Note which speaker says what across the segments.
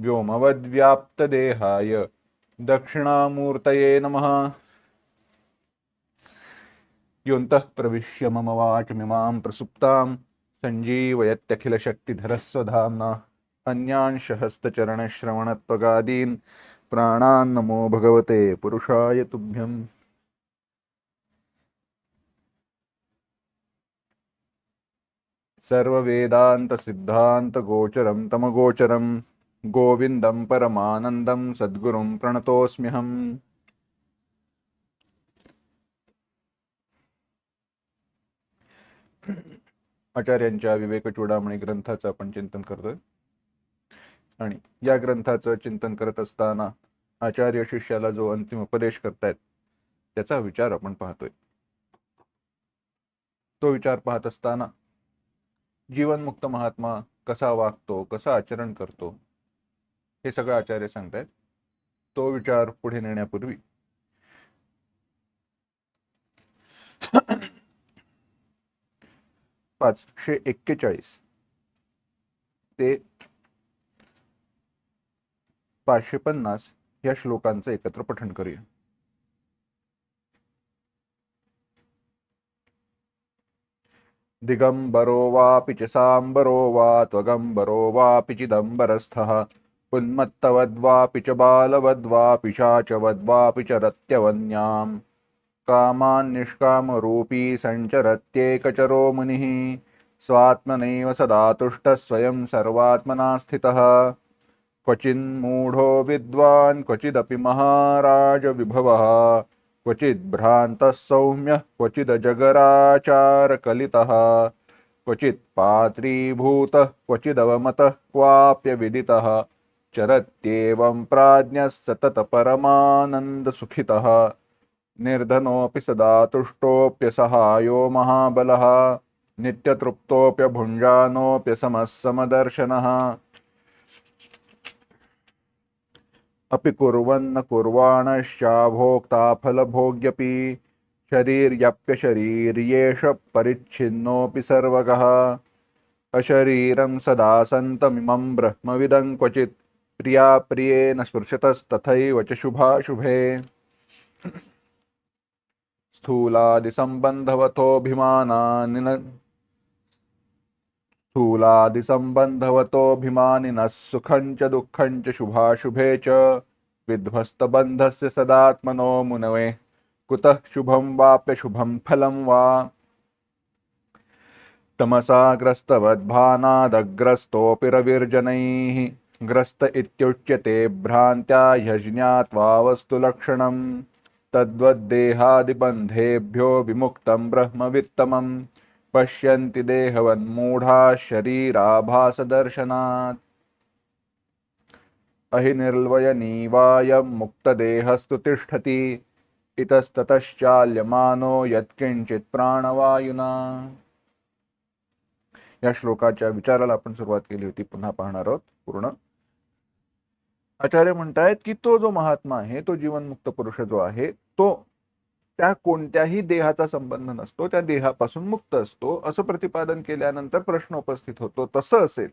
Speaker 1: व्योमवद्व्याप्तदेहाय। दक्षिणामूर्तये नमः। योऽन्तः प्रविश्य मम वाचमिमां प्रसुप्तां सञ्जीवयत्यखिलशक्तिधरस्वधाम्ना। अन्यांशहस्तचरणश्रवणत्वगादीन् प्राणान् नमो भगवते पुरुषाय तुभ्यम्। सर्ववेदान्तसिद्धान्तगोचरं तमगोचरम्। गोविन्दं परमानन्दं सद्गुरुं प्रणतोऽस्म्यहम् आचार्यांच्या विवेक चूडामणी ग्रंथाचं आपण चिंतन करतोय. आणि या ग्रंथाचं चिंतन करत असताना आचार्य शिष्याला जो अंतिम उपदेश करतायत त्याचा विचार आपण पाहतोय. तो विचार पाहत असताना जीवनमुक्त महात्मा कसा वागतो कसा आचरण करतो हे सगळं आचार्य सांगतायत. तो विचार पुढे नेण्यापूर्वी. पाचशे एक्केचाळीस. ते पाचशे पन्नास या श्लोकांचं एकत्र पठण करूया. दिगंबरो वापि च साम्बरो वा त्वगंबरो वापि चिदम्बरस्थः उन्मत्तवद्वापि च बालवद्वापि शाचवद्वापि च रत्यवन्याम्। कामान्निष्कामरूपी सञ्चरत्येकचरो मुनिः स्वात्मनैव सदा तुष्टः स्वयं सर्वात्मना स्थितः। क्वचिन्मूढो विद्वान् क्वचिदपि महाराजविभवः। क्वचिद्भ्रान्तः सौम्यः क्वचिदजगराचारकलितः क्वचित् पात्रीभूतः क्वचिदवमतः क्वाप्यविदितः चरत्येवं प्राज्ञः सततपरमानन्दसुखितः निर्धनोऽपि सदा तुष्टोऽप्यसहायो महाबलः। नित्यतृप्तोऽप्यभुञ्जानोऽप्यसमः समदर्शनः अपि कुर्वन्न कुर्वाणश्चाभोक्ता फलभोग्यपि शरीर्यप्यशरीर्येष परिच्छिन्नोऽपि सर्वगः। अशरीरं सदा सन्तमिमं ब्रह्मविदं क्वचित्। प्रिया प्रियेण स्पृशतस्तथैव च शुभाशुभे स्थूलादिसम्बन्धवतोऽभिमानानि न स्थूलादिसम्बन्धवतोऽभिमानिनः सुखं च दुःखं च शुभाशुभे च। विध्वस्तबन्धस्य सदात्मनो मुनवे। कुतः शुभं वाप्यशुभं फलं वा? तमसा ग्रस्तवद्भानादग्रस्तोऽपि रविर्जनैः। ग्रस्त इत्युच्यते भ्रान्त्या ह्यज्ञात्वा वस्तुलक्षणं तद्वद्देहादिबन्धेभ्यो विमुक्तं ब्रह्मवित्तमं पश्यन्ति देहवन्मूढा शरीराभासदर्शनात्। अहिनिर्वयनीवायं मुक्तदेहस्तु तिष्ठति। इतस्ततश्चाल्यमानो यत्किंचित प्राणवायुना। या श्लोकाच्या विचाराला आपण सुरुवात केली होती. पुन्हा पाहणार आहोत. पूर्ण आचार्य म्हणतायत की तो जो महात्मा आहे तो जीवनमुक्त पुरुष जो आहे तो त्या कोणत्याही देहाचा संबंध नसतो त्या देहापासून मुक्त असतो. असं प्रतिपादन केल्यानंतर प्रश्न उपस्थित होतो. तसं असेल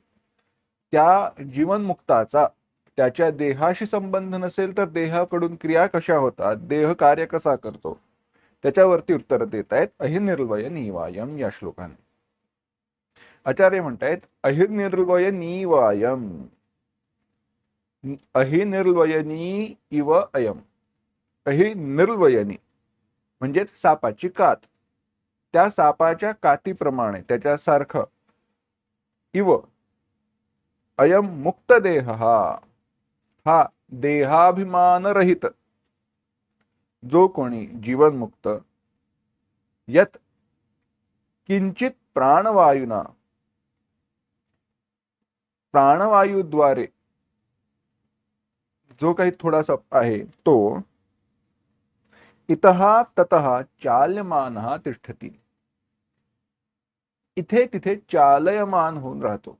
Speaker 1: त्या जीवनमुक्ताचा त्याच्या देहाशी संबंध नसेल तर देहाकडून क्रिया कशा होतात देह कार्य कसा करतो त्याच्यावरती उत्तर देत आहेत अहिर्निर्वय निवायम या श्लोकाने. आचार्य म्हणतायत अहिर्निर्वय निवायम अहि निर्वयनी इव अयम. अहिर्निर्वयनी म्हणजेच सापाची कात. त्या सापाच्या कातीप्रमाणे त्याच्यासारखं. इव अयम मुक्त देह. हा हा देहाभिमान रहित जो कोणी जीवनमुक्त यत किंचित प्राणवायुना प्राणवायूद्वारे जो काही थोडासा आहे तो इतहा तत चाल्यमान तिष्ठती. इथे तिथे चालयमान होऊन राहतो.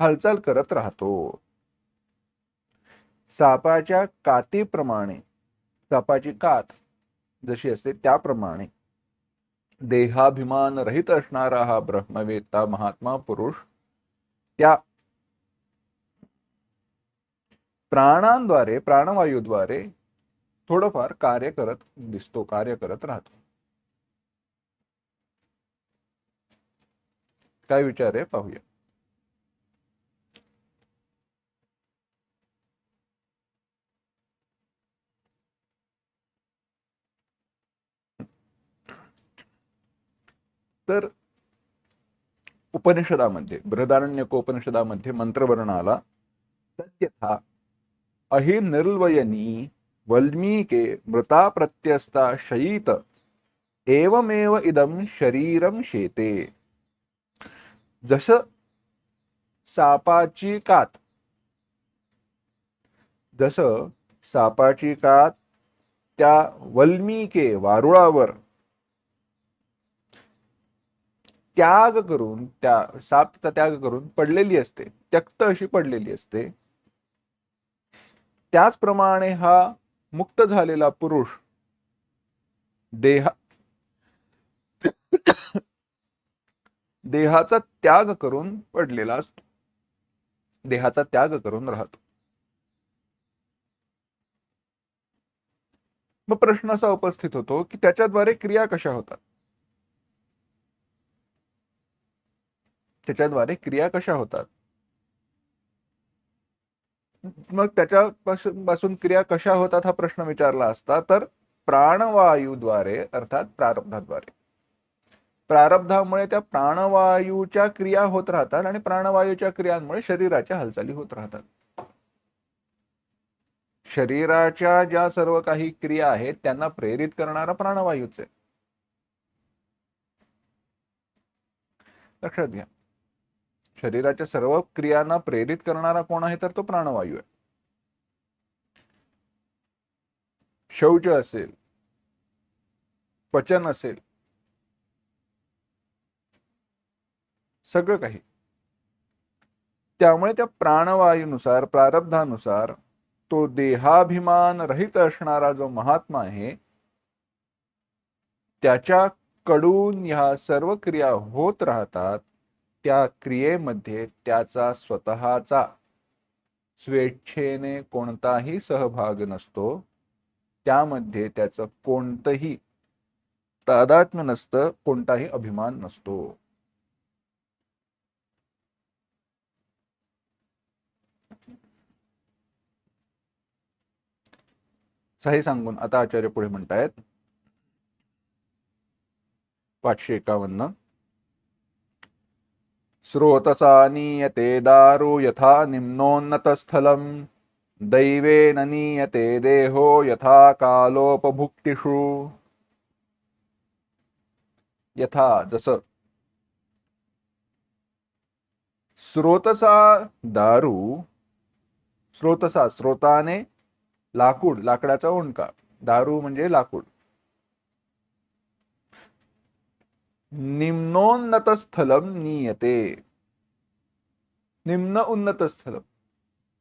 Speaker 1: हालचाल करत राहतो. सापाच्या कातीप्रमाणे सापाची कात जशी असते त्याप्रमाणे देहाभिमान रहित असणारा हा ब्रह्मवेत्ता महात्मा पुरुष त्या प्राणांद्वारे प्राणवायूद्वारे थोडंफार कार्य करत दिसतो कार्य करत राहतो. काय विचार आहे? पाहूया. तर उपनिषदामध्ये बृहदारण्यकोपनिषदामध्ये मंत्रवर्णाला आला अहिनिर्वयनी अहि निर्वयनी वल्मीके मृता प्रत्यस्ता शयीत एवमेव इदम शरीरम शेते। जस सापाची कात। जस सापाची कात त्या वल्मीके वारुळावर। त्याग करून त्या सापचा त्याग करून पडलेली असते त्यक्त अशी पडलेली असते। त्याचप्रमाणे हा मुक्त झालेला पुरुष देहा देहाचा त्याग करून पडलेला असतो. देहाचा त्याग करून राहतो. मग प्रश्न असा उपस्थित होतो की त्याच्याद्वारे क्रिया कशा होतात? त्याच्याद्वारे क्रिया कशा होतात? मग त्याच्यापासून पासून क्रिया कशा होतात हा प्रश्न विचारला असता तर प्राणवायूद्वारे अर्थात प्रारब्धाद्वारे. प्रारब्धामुळे त्या प्राणवायूच्या क्रिया होत राहतात आणि प्राणवायूच्या क्रियांमुळे शरीराच्या हालचाली होत राहतात. शरीराच्या ज्या सर्व काही क्रिया आहेत त्यांना प्रेरित करणारा प्राणवायूच आहे. लक्षात घ्या. शरीराच्या सर्व क्रियांना प्रेरित करणारा कोण आहे तर तो प्राणवायू आहे. शौच असेल पचन असेल सगळं काही. त्यामुळे त्या प्राणवायूनुसार प्रारब्धानुसार तो देहाभिमान रहित असणारा जो महात्मा आहे त्याच्याकडून ह्या सर्व क्रिया होत राहतात त्या क्रियेमध्ये त्याचा स्वतःचा स्वेच्छेने कोणताही सहभाग नसतो त्यामध्ये त्याचं कोणतंही तादात्म्य नसतं कोणताही अभिमान नसतो. सही सांगून आता आचार्य पुढे म्हणतायत. पाचशे एकावन्न. स्रोतसा नीयते दारु यथा निम्नोन्नतस्थलं दैवेन नीयते देहो यथा कालोपभुक्तिषु। यथा जसं स्रोतसा दारू स्रोतसा स्रोताने लाकूड लाकडाचा ओंडका दारू म्हणजे लाकूड. निम्नोन्नत स्थलम नीयते। निम्न उन्नत स्थलम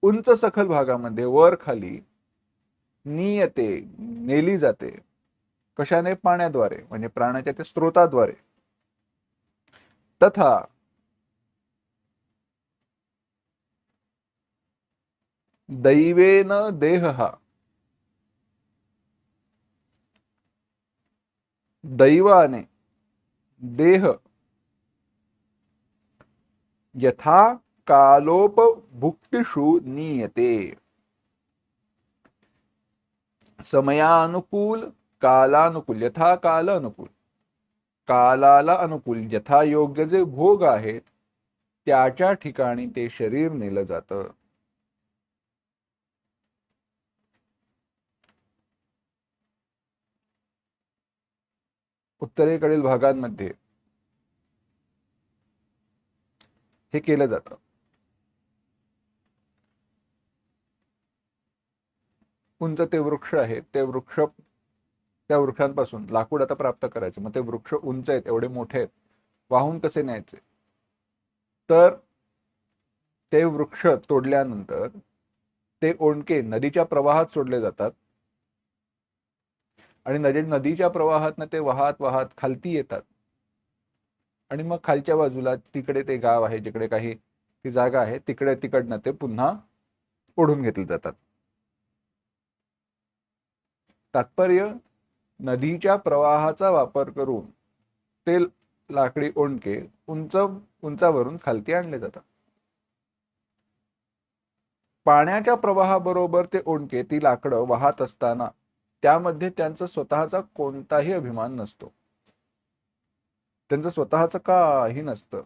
Speaker 1: उंच सखल भागामध्ये वर खाली नियते नेली जाते. कशाने? पाण्याद्वारे म्हणजे प्राण्याच्या त्या स्रोताद्वारे. तथा दैवेन देह। हा दैवाने देह। यथा कालोपभुक्तिषु नीयते। समयानुकूल कालानुकूल यथा काल अनुकूल कालाला अनुकूल यथा योग्य जे भोग आहेत त्याच्या ठिकाणी ते शरीर नेलं जातं। उत्तरेकडील भागांमध्ये हे केलं जातं. उंच ते वृक्ष आहेत ते वृक्ष त्या वृक्षांपासून लाकूड आता प्राप्त करायचं. मग ते वृक्ष उंच आहेत एवढे मोठे आहेत. वाहून कसे न्यायचे? तर ते वृक्ष तोडल्यानंतर ते ओंडके नदीच्या प्रवाहात सोडले जातात. आणि नदी नदीच्या प्रवाहात ते वाहत वाहत खालती येतात. आणि मग खालच्या बाजूला तिकडे ते गाव आहे जिकडे काही ती जागा आहे तिकडे तिकडनं ते पुन्हा ओढून घेतले जातात. तात्पर्य नदीच्या प्रवाहाचा वापर करून ते लाकडी ओंडके उंच उंचावरून खालती आणले जातात. पाण्याच्या प्रवाहाबरोबर ते ओंडके ती लाकडं वाहत असताना त्यामध्ये त्यांचा स्वतःचा कोणताही अभिमान नसतो. त्यांचं स्वतःच काही नसतं.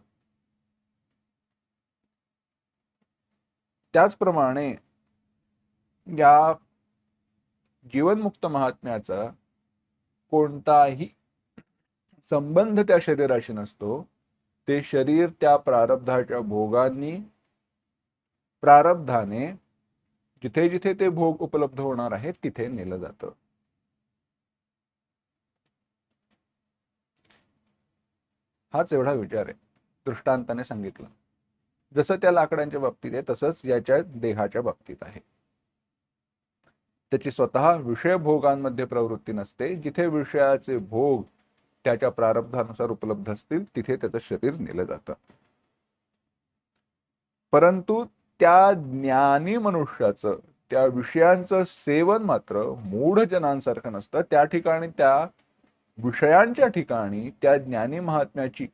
Speaker 1: त्याचप्रमाणे या जीवनमुक्त महात्म्याचा कोणताही संबंध त्या शरीराशी नसतो. ते शरीर त्या प्रारब्धाच्या भोगांनी प्रारब्धाने जिथे जिथे ते भोग उपलब्ध होणार आहेत तिथे नेलं जातं. हाच एवढा विचार आहे. दृष्टांताने सांगितलं. जसं त्या लाकडांच्या बाबतीत आहे तसंच याच्या देहाच्या बाबतीत आहे. त्याची स्वतः विषय भोगांमध्ये प्रवृत्ती नसते. जिथे विषयाचे भोग त्याच्या प्रारब्धानुसार उपलब्ध असतील तिथे त्याचं शरीर नेलं जातं. परंतु त्या ज्ञानी मनुष्याचं त्या विषयांचं सेवन मात्र मूढ जनांसारखं नसतं. त्या ठिकाणी त्या विषयांच्या ठिकाणी त्या ज्ञानी महात्म्याची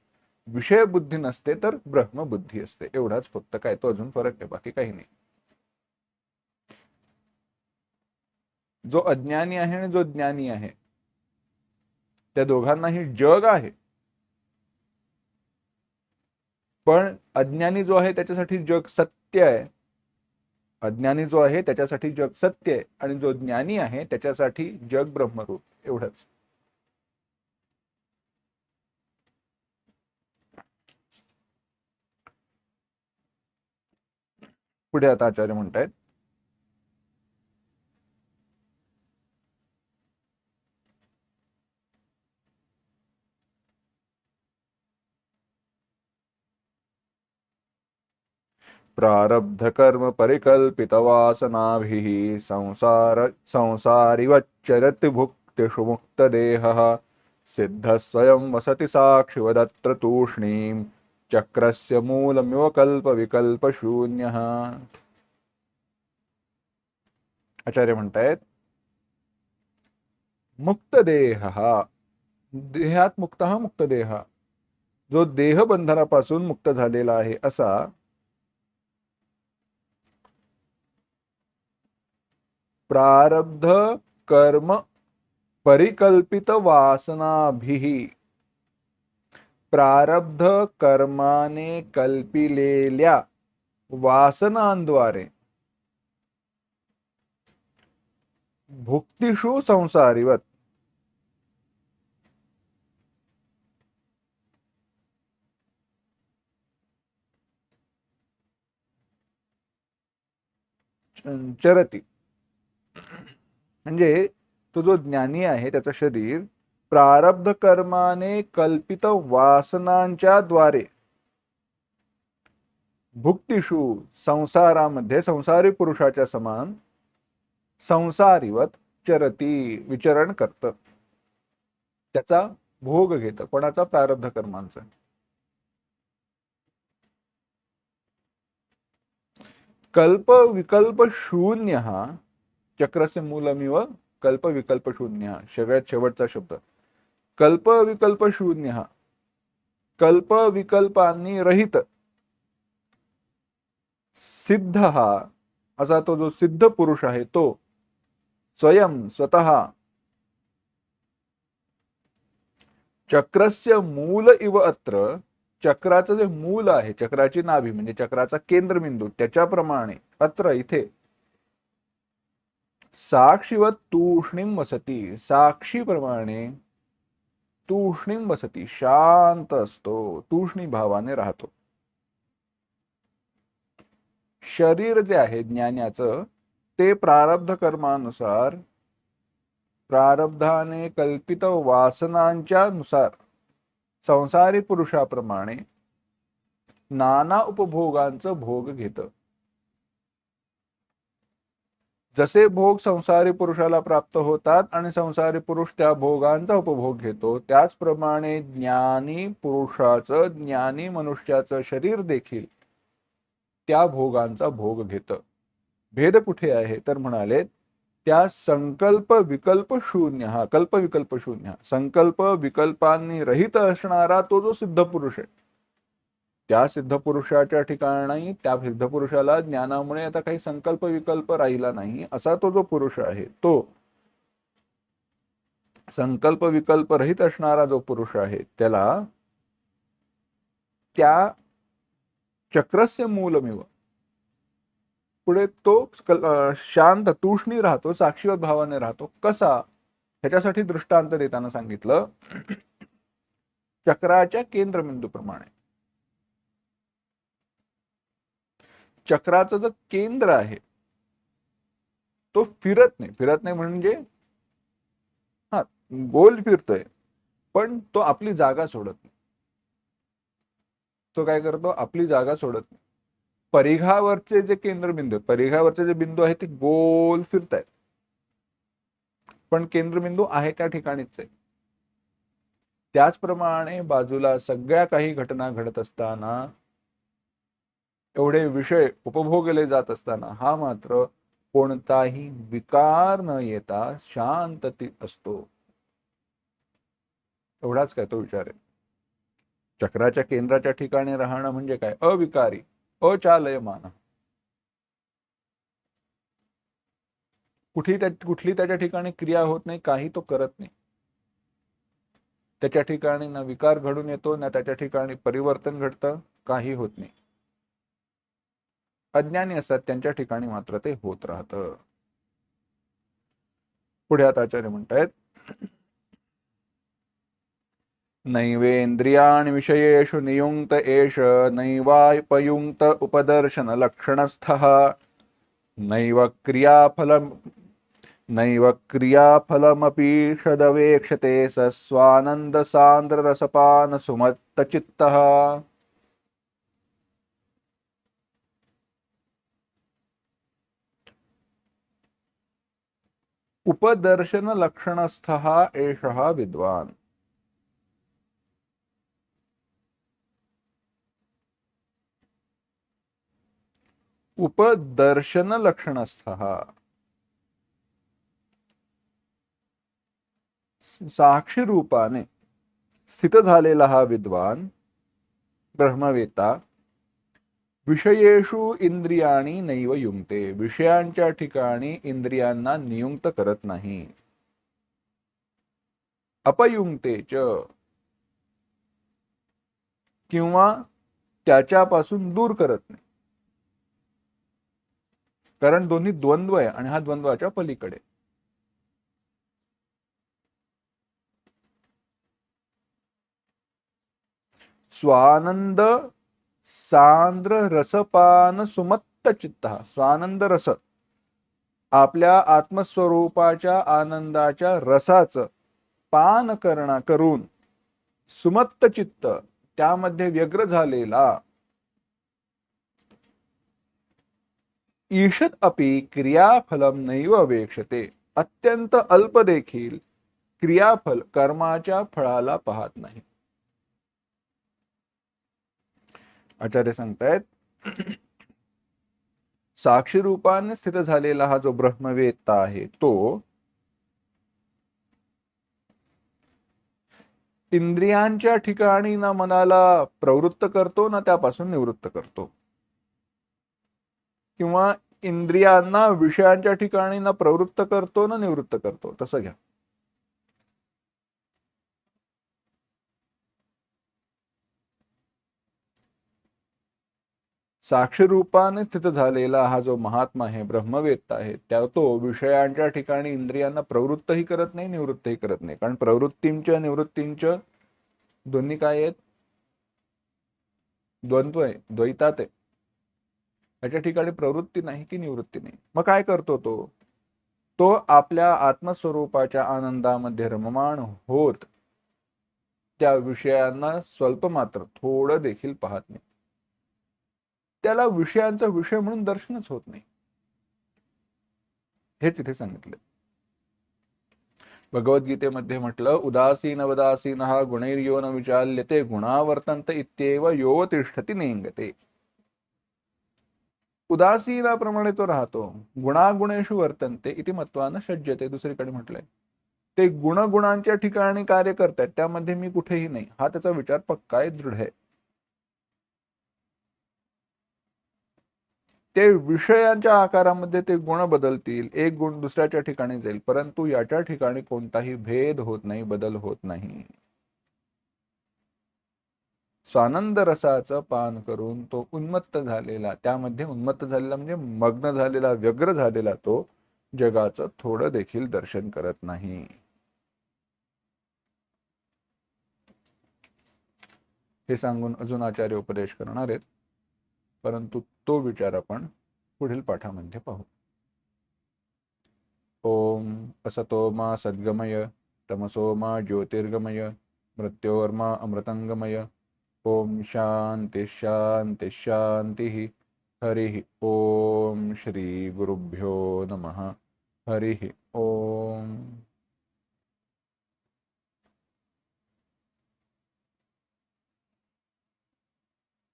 Speaker 1: विषय बुद्धी नसते तर ब्रह्मबुद्धी असते. एवढाच फक्त काय तो अजून फरक आहे बाकी काही नाही. जो अज्ञानी आहे आणि जो ज्ञानी आहे त्या दोघांनाही जग आहे. पण अज्ञानी जो आहे त्याच्यासाठी जग सत्य सत्य आहे. अज्ञानी जो आहे त्याच्यासाठी जग सत्य आहे आणि जो ज्ञानी आहे त्याच्यासाठी जग ब्रह्मरूप एवढंच. पुढे आता आचार्य म्हणतायत. प्रारब्ध कर्म परिकल्पित वासनाभिः संसार संसारिवच्चरति भुक्तिषु मुक्तदेहः सिद्धः स्वयं वसति साक्षिवदत्र तूष्णीं चक्रस्य मूलमिव कल्पविकल्पशून्यः आचार्य म्हणतायत मुक्तदेह देहात मुक्त हा मुक्तदेह। जो देहबंधनापासून मुक्त झालेला आहे असा प्रारब्ध कर्म परिकल्पित वासनाभिः। प्रारब्ध कर्माने कल्पिलेल्या वासनांद्वारे। भुक्तिषु संसारीवत। चरती म्हणजे तो जो ज्ञानी आहे त्याचं शरीर प्रारब्ध कर्माने कल्पित वासनांच्या द्वारे भुक्तिषु संसारामध्ये संसारी पुरुषाच्या समान संसारीवत चरती विचरण करत. त्याचा भोग घेत कोणाचा? प्रारब्ध कर्मांचा. कल्प विकल्प शून्य हा चक्रस्य मूलमिव कल्प विकल्प शून्य हा सगळ्यात शेवटचा शब्द. कल्प विकल्प शून्य हा कल्प विकल्पांनी रहित. सिद्ध हा असा तो जो सिद्ध पुरुष आहे तो स्वयं स्वतः चक्रस्य मूल इव अत्र चक्राचं जे मूल आहे चक्राची नाभी म्हणजे चक्राचा केंद्रबिंदू त्याच्याप्रमाणे अत्र इथे साक्षीवत तूष्णीम वसती. साक्षीप्रमाणे तूष्णीम वसती. शांत असतो. तूष्णी भावाने राहतो. शरीर जे आहे ज्ञानाचं ते प्रारब्ध कर्मानुसार प्रारब्धाने कल्पित वासनांच्या नुसार संसारी पुरुषाप्रमाणे नाना उपभोगांचं भोग घेत. जसे भोग संसारी पुरुषाला प्राप्त होतात आणि संसारी पुरुष त्या भोगांचा उपभोग घेतो त्याचप्रमाणे ज्ञानी पुरुषाचं ज्ञानी मनुष्याचं शरीर देखील त्या भोगांचा भोग घेत. भेद कुठे आहे? तर म्हणाले त्या संकल्प विकल्प शून्य हा कल्प विकल्प शून्य संकल्प विकल्पांनी रहित असणारा तो जो सिद्ध पुरुष आहे त्या सिद्ध पुरुषाच्या ठिकाणी त्या सिद्ध पुरुषाला ज्ञानामुळे आता काही संकल्प विकल्प राहिला नाही. असा तो जो पुरुष आहे तो संकल्प विकल्प रहित असणारा जो पुरुष आहे त्याला त्या चक्रस्य मूलमेव. पुढे तो शांत तूष्णी राहतो साक्षीवत भावाने राहतो. कसा? ह्याच्यासाठी दृष्टांत देताना सांगितलं. चक्राच्या केंद्रबिंदूप्रमाणे. चक्राचं जे केंद्र आहे तो फिरत नाही. फिरत नाही म्हणजे हा गोल फिरतोय पण तो आपली जागा सोडत नाही. तो काय करतो? आपली जागा सोडत नाही. परिघावरचे जे केंद्रबिंदू आहेत, परिघावरचे जे बिंदू आहेत ते गोल फिरतायत. पण केंद्रबिंदू आहे त्या ठिकाणीच. आहे त्याचप्रमाणे बाजूला सगळ्या काही घटना घडत असताना एवढे विषय उपभोगले जात असताना हा मात्र कोणताही विकार न येता शांतती असतो. एवढाच काय तो विचार आहे. चक्राच्या केंद्राच्या ठिकाणी राहणं म्हणजे काय? अविकारी अचालयमान. कुठली त्या कुठली त्याच्या ठिकाणी क्रिया होत नाही काही तो करत नाही. त्याच्या ठिकाणी ना विकार घडून येतो ना त्याच्या ठिकाणी परिवर्तन घडतं काही होत नाही. अज्ञानी असतात त्यांच्या ठिकाणी मात्र ते होत राहतं. पुढे आता आचार्य म्हणतायत नैवेन्द्रियाणि विषयेषु नियुक्त एष नैवापयुङ्क्त उपदर्शन लक्षणस्थः नैव क्रियाफलम नैव क्रियाफलमपि षदवेक्षते स उपदर्शन उपदर्शनलक्षणस्थः एषः विद्वान। उपदर्शन लक्षणस्थ साक्षी रूपाने स्थित झालेला हा विद्वान ब्रह्मवेता विषयेषु इंद्रियाणी नैव युंक्ते विषयांच्या ठिकाणी इंद्रियांना नियुक्त करत नाही. अपयुंक्ते च किंवा त्याच्यापासून दूर करत नाही. कारण दोन्ही द्वंद्व आहे आणि हा द्वंद्वाच्या पलीकडे. स्वानंद सांद्र रसपान सुमत्त चित्त स्वानंद रस आपल्या आत्मस्वरूपाच्या आनंदाच्या रसाचं पान करणा करून सुमत्त चित्त त्यामध्ये व्यग्र झालेला. ईषत अपि क्रियाफलम नैव अपेक्षते. अत्यंत अल्प देखील क्रियाफल कर्माच्या फळाला पाहत नाही. आचार्य सांगतायत साक्षी रूपाने स्थित झालेला हा जो ब्रह्मवेत्ता आहे तो इंद्रियांच्या ठिकाणी ना मनाला प्रवृत्त करतो ना त्यापासून निवृत्त करतो. किंवा इंद्रियांना विषयांच्या ठिकाणी ना प्रवृत्त करतो ना निवृत्त करतो तसं घ्या. साक्षीरूपाने स्थित झालेला हा जो महात्मा आहे ब्रह्मवेत्ता आहे त्या तो विषयांच्या ठिकाणी इंद्रियांना प्रवृत्तही करत नाही निवृत्तही करत नाही. कारण प्रवृत्तींच्या निवृत्तींच्या दोन्ही काय आहेत? द्वंद्व आहे द्वैतात आहे. याच्या ठिकाणी प्रवृत्ती नाही की निवृत्ती नाही. मग काय करतो तो? तो आपल्या आत्मस्वरूपाच्या आनंदामध्ये रममाण होत त्या विषयांना स्वल्प मात्र थोडं देखील पाहत नाही. त्याला विषयांचा विषय म्हणून दर्शनच होत नाही. हेच इथे सांगितलं. भगवद्गीतेमध्ये म्हटलं उदासीन उदासीन हा गुणैर्यो न विचाल्यते गुणावर्तंत इत्येव यो तिष्ठती नेंगते. उदासीनाप्रमाणे तो राहतो गुणागुणेषु वर्तनते इति मत्वानं सज्जते दुसरीकडे म्हटलंय. ते गुणगुणांच्या ठिकाणी कार्य करतायत त्यामध्ये मी कुठेही नाही हा त्याचा विचार पक्का आहे दृढ आहे. ते विषयांच्या आकारामध्ये ते गुण बदलतील एक गुण दुसऱ्याच्या ठिकाणी जाईल परंतु याच्या ठिकाणी कोणताही भेद होत नाही बदल होत नाही. स्वानंद रसाचं पान करून तो उन्मत्त झालेला त्यामध्ये उन्मत्त झालेला म्हणजे मग्न झालेला व्यग्र झालेला तो जगाचं थोडं देखील दर्शन करत नाही. हे सांगून अजून आचार्य उपदेश करणार आहेत. परंतु तो विचार आपण पुढील पाठामध्ये पाहू. ओम असतो मा सद्गमय तमसो मा ज्योतिर्गमय मृत्योर्मा अमृतंगमय. ओम शांती शांती शांती. हरि ओम श्री गुरुभ्यो नमः. हरि ओम.